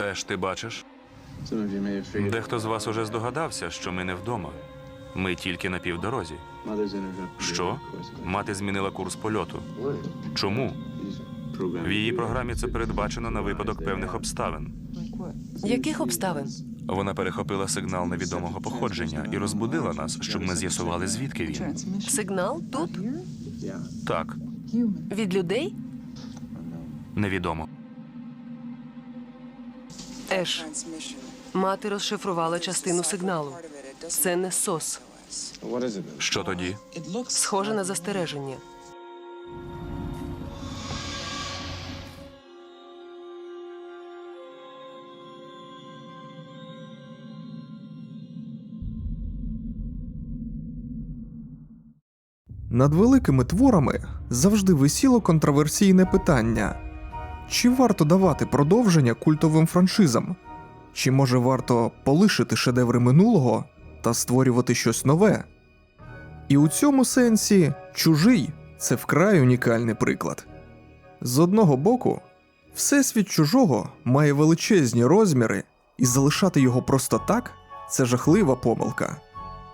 Еш, ти бачиш? Дехто з вас уже здогадався, що ми не вдома. Ми тільки на півдорозі. Що? Мати змінила курс польоту. Чому? В її програмі це передбачено на випадок певних обставин. Яких обставин? Вона перехопила сигнал невідомого походження і розбудила нас, щоб ми з'ясували, звідки він. Сигнал тут? Так, Від людей? невідомо. Еш, мати розшифрувала частину сигналу. Це не сос. Що тоді? Схоже на застереження. Над великими творами завжди висіло контроверсійне питання: чи варто давати продовження культовим франшизам? Чи може варто полишити шедеври минулого та створювати щось нове? І у цьому сенсі чужий це вкрай унікальний приклад. З одного боку, всесвіт чужого має величезні розміри, і залишати його просто так це жахлива помилка.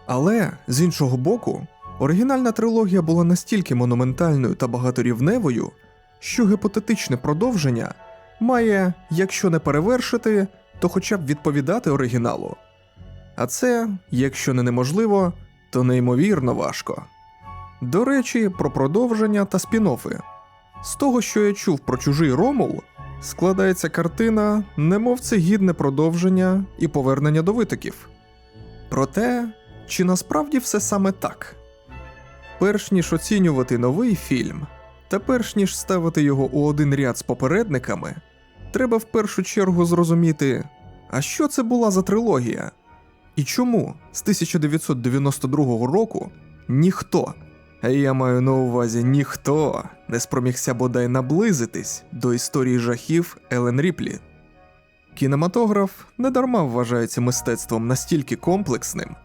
Але з іншого боку, оригінальна трилогія була настільки монументальною та багаторівневою, що гіпотетичне продовження має, якщо не перевершити, то хоча б відповідати оригіналу. А це, якщо не неможливо, то неймовірно важко. До речі, про продовження та спін-оффи. З того, що я чув про чужий Ромул, складається картина, немов це гідне продовження і повернення до витоків. Проте, чи насправді все саме так? Перш ніж оцінювати новий фільм, та перш ніж ставити його у один ряд з попередниками, треба в першу чергу зрозуміти, а що це була за трилогія? І чому з 1992 року ніхто, а я маю на увазі ніхто, не спромігся бодай наблизитись до історії жахів Елен Ріплі. Кінематограф недарма вважається мистецтвом настільки комплексним,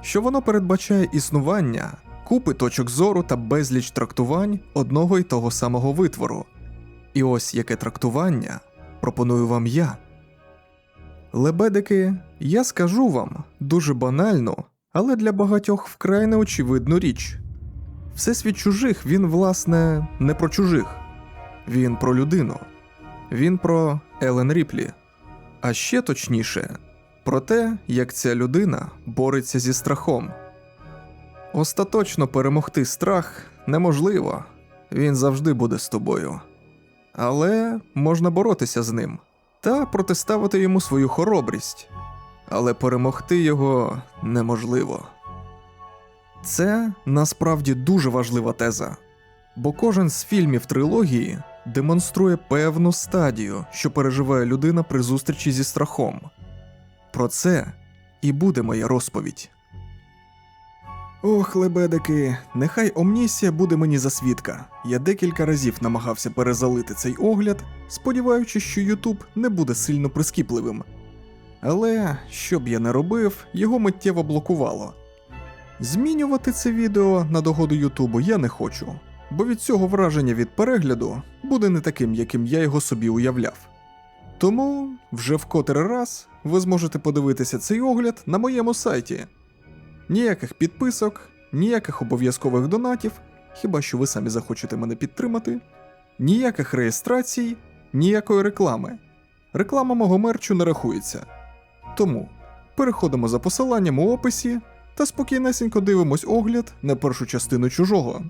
що воно передбачає існування купи точок зору та безліч трактувань одного й того самого витвору. І ось яке трактування пропоную вам я. Лебедики, я скажу вам дуже банальну, але для багатьох вкрай неочевидну річ. Всесвіт чужих він, власне, не про чужих, він про людину, він про Елен Ріплі. А ще точніше, про те, як ця людина бореться зі страхом. Остаточно перемогти страх неможливо, він завжди буде з тобою. Але можна боротися з ним та протиставити йому свою хоробрість, але перемогти його неможливо. Це насправді дуже важлива теза, бо кожен з фільмів трилогії демонструє певну стадію, що переживає людина при зустрічі зі страхом. Про це і буде моя розповідь. Ох, лебедики, нехай омнісія буде мені за свідка. Я декілька разів намагався перезалити цей огляд, сподіваючись, що Ютуб не буде сильно прискіпливим. Але, що б я не робив, його миттєво блокувало. Змінювати це відео на догоду Ютубу я не хочу, бо від цього враження від перегляду буде не таким, яким я його собі уявляв. Тому вже в котрий раз ви зможете подивитися цей огляд на моєму сайті. Ніяких підписок, ніяких обов'язкових донатів, хіба що ви самі захочете мене підтримати, ніяких реєстрацій, ніякої реклами. Реклама мого мерчу не рахується. Тому переходимо за посиланням у описі та спокійнесенько дивимось огляд на першу частину чужого.